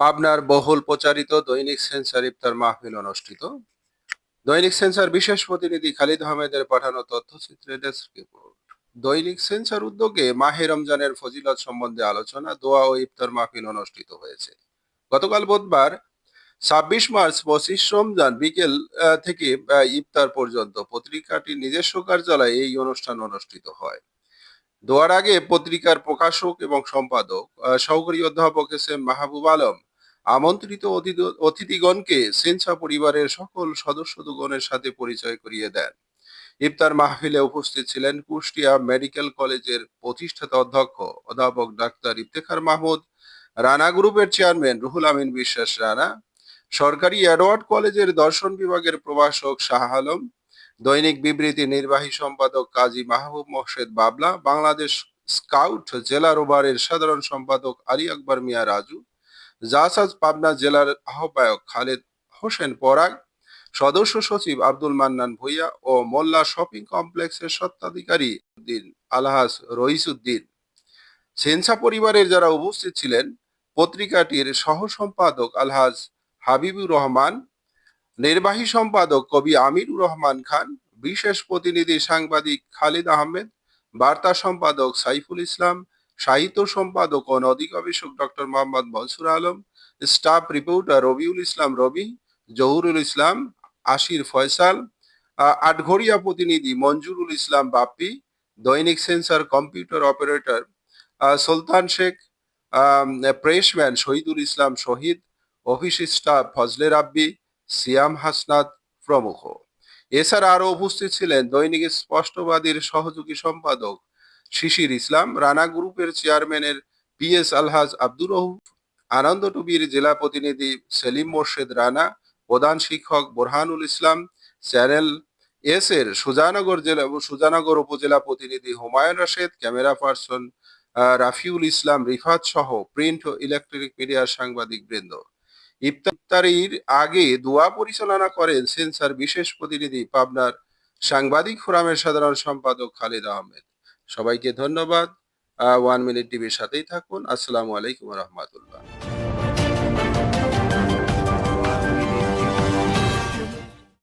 পাবনার বহুল প্রচারিত দৈনিক সেন্সার ইফতার মাহফিল অনুষ্ঠিত। দৈনিক সেন্সার বিশেষ প্রতিনিধি খালিদ আহমেদের পাঠানো তথ্যচিত্রে ডেস্ক রিপোর্ট। দৈনিক সেন্সার উদ্যোগে মাহে রমজানের ফজিলত সম্বন্ধে আলোচনা, দোয়া ও ইফতার মাহফিল অনুষ্ঠিত হয়েছে। গতকাল বুধবার, ছাব্বিশ মার্চ, পঁচিশ রমজান বিকেল থেকে ইফতার পর্যন্ত পত্রিকাটির নিজস্ব কার্যালয়ে এই অনুষ্ঠান অনুষ্ঠিত হয়। দোয়ার আগে পত্রিকার প্রকাশক এবং সম্পাদক সহকারী অধ্যাপক এস এম মাহবুব আলম আমন্ত্রিত অতিথিগণকে সেন্সা পরিবারের সকল সদস্যগণের সাথে পরিচয় করিয়ে দেন। ইফতার মাহফিলে উপস্থিত ছিলেন কুষ্টিয়া মেডিকেল কলেজের প্রতিষ্ঠাতা অধ্যক্ষ অধ্যাপক ডাক্তার ইফতেখার মাহমুদ, রানা গ্রুপের চেয়ারম্যান রুহুল আমিন বিশ্বাস রানা, সরকারি অ্যাডওয়ার্ড কলেজের দর্শন বিভাগের প্রভাষক শাহ আলম, দৈনিক বিবৃতি নির্বাহী সম্পাদক কাজী মাহবুব মোর্শেদ বাবলা, বাংলাদেশ স্কাউট জেলা রোবারের সাধারণ সম্পাদক আলী আকবর মিয়া রাজু জাসাজ পাবনা জেলার আহ্বায়ক খালেদ হোসেন পরাগ, সদস্য সচিব আব্দুল মান্নান ভুইয়া ও মোল্লা শপিং কমপ্লেক্সের স্বত্বাধিকারী উদ্দিন আলহাস রইসুদ্দিন। সেন্সা পরিবারের যারা উপস্থিত ছিলেন, পত্রিকাটির সহ সম্পাদক আলহাজ হাবিবুর রহমান, নির্বাহী সম্পাদক কবি আমিরুর রহমান খান, বিশেষ প্রতিনিধি সাংবাদিক খালিদ আহমেদ, বার্তা সম্পাদক সাইফুল ইসলাম সাহিত্য সম্পাদক ও নদী গবেষক doctor Mohammad Monsur Alam, staff reporter Rabiul Islam Robi, Zahurul Islam, Ashir Faisal Atghoria প্রতিনিধি মঞ্জুরুল ইসলাম বাপ্পি, দৈনিক sensor computer operator Sultan Sheikh pressman Shahidul Islam Shahid, office staff Fazle Rabbi, Siam Hasnat প্রমুখ। এছাড়া আরও উপস্থিত ছিলেন দৈনিক স্পষ্টবাদীর সহযোগী সম্পাদক শিশির ইসলাম, রানা গ্রুপের চেয়ারম্যানের পি এস আলহাজ আব্দুর রহুফ আনন্দ টুবির জেলা প্রতিনিধি সেলিম মোর্শেদ রানা, প্রধান শিক্ষক বোরহানুল ইসলাম, চ্যানেল এস এর সুজানগর জেলা সুজানগর উপজেলা প্রতিনিধি হুমায়ুন রশেদ, ক্যামেরা পার্সন রাফিউল ইসলাম, রিফাত সহ প্রিন্ট ও ইলেকট্রনিক মিডিয়ার সাংবাদিক বৃন্দ। ইফতারির আগে দোয়া পরিচালনা করেন সেন্সার বিশেষ প্রতিনিধি পাবনার সাংবাদিক ফোরামের সাধারণ সম্পাদক খালিদ আহমেদ। সবাইকে ধন্যবাদ। ওয়ান মিনিট টিভির সাথেই থাকুন। আসসালামু আলাইকুম রহমতুল্লাহ।